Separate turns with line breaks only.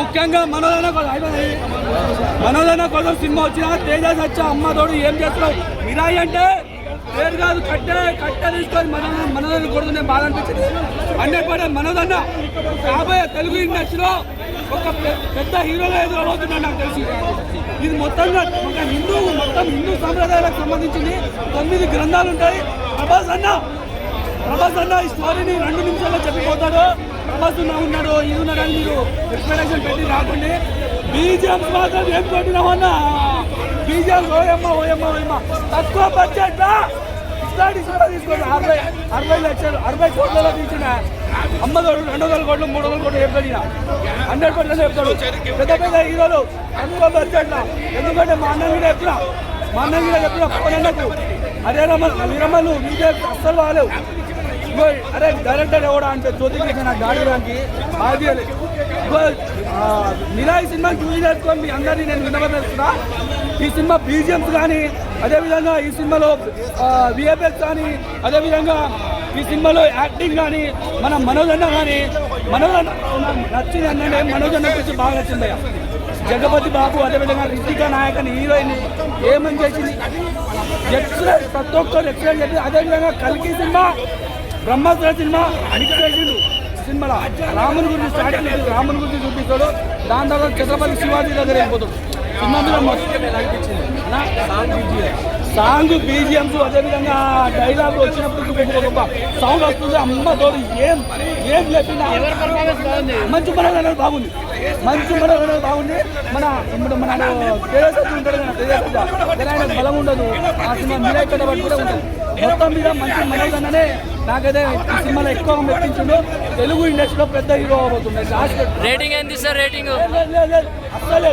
ముఖ్యంగా మనోదన కోసం మనోదన కోసం సినిమా వచ్చిన తేజస్ వచ్చా? అమ్మ తోడు ఏం చేస్తున్నావు? మిరాయి అంటే పేరు కాదు కట్టే కట్టె తీసుకొని మన మనోదన కొడుతుంటే బాధ అనిపించింది. అంటే పడే మనోదన్న కాబోయే తెలుగు ఇండస్ట్రీలో ఒక పెద్ద హీరోగా ఎదురవుతున్నాడు నాకు తెలిసి. ఇది మొత్తంగా ఒక హిందూ మొత్తం హిందూ సంప్రదాయాలకు సంబంధించింది. తొమ్మిది గ్రంథాలు ఉంటాయి. ప్రభాస్ అన్న ప్రభాస్ అన్న ఈ స్టోరీని రెండు నిమిషాల్లో చెప్పిపోతాడు. ప్రభాస్ ఉన్నాడు ఇది ఉన్నాడు అని మీరు ఎక్స్పెక్టేషన్ పెట్టి రాకండి. బీజిఎంస్ మాత్రం ఏం కొట్టినామన్నా బీజిఎంస్ ఓయమ్మ ఓయమ్మ ఓయమ్మ. తక్కువ బడ్జెట్ ఇట్లాంటి కూడా తీసుకోండి. అరవై అరవై లక్షలు అరవై కోట్లలో తీసిన. అమ్మదోడు రెండు వందల కోట్లు మూడు వందల కోట్లు చెప్తాడు ఈయన హండ్రెడ్ పర్సెంట్ చెప్తాడు. పెద్ద పెద్ద హీరోలు తక్కువ బడ్జెట్ ఎందుకంటే మా అన్న కూడా చెప్తున్నా మా అన్న కూడా చెప్తున్నా పన్నెండుకు అరే రమ్మలు వీరమ్మలు మీదే అస్సలు బాగాలేవు. ఇగో అరే డైరెక్టర్ ఎవడా అంటే జ్యోతి నాకు గాడిరానికి బాధ్యత ఇగో మిరాయి సినిమా చూసి చేసుకొని మీ అందరినీ నేను వినవదలుచున్నా ఈ సినిమా బీజిఎంస్ కానీ అదేవిధంగా ఈ సినిమాలో విఎఫ్ఎస్ కానీ అదేవిధంగా ఈ సినిమాలో యాక్టింగ్ కానీ మన మనోజన్న కానీ మనోజన్న నాకు నచ్చింది అంటే మనోజన్న గురించి బాగా నచ్చింది జగపతి బాబు అదేవిధంగా రితికా నాయక్ అని హీరోయిన్ ఏమని చేసింది. ఎక్సలెంట్ ప్రతి ఒక్కరు ఎక్సలెంట్ చెప్పి అదేవిధంగా కలికి సినిమా బ్రహ్మాస్త్ర సినిమా మిక్స్ చేసిండు సినిమాలో రాముని గురించి స్టార్ట్ చేసి రాముని గురించి చూపిస్తాడు. దాని తర్వాత ఛత్రపతి శివాజీ దగ్గర వెళ్ళిపోతాడు. సినిమా మీద సాంగ్ బీజిఎంస్ అదేవిధంగా డైలాగ్ వచ్చినప్పుడు గొప్ప సౌండ్ వస్తుంది. అమ్మ తోడు ఏం ఏం లేకుండా మంచి మనోహర బాగుంది. మంచి మనోహర బాగుంది. మన ఇప్పుడు మన కదా తేజస్సు కానీ ఆయన బలం ఉండదు. ఆ సినిమా మీద ఇక్కడ పట్టుకుంటే ఉంటుంది. మొత్తం మీద మంచి మనోహరనే నాకైతే ఈ సినిమాలో ఎక్కువ మెప్పించిండు. తెలుగు ఇండస్ట్రీలో పెద్ద హీరో అవబోతుంది లాస్ట్
రేటింగ్ ఎంత సార్ రేటింగ్
అస్సలేదు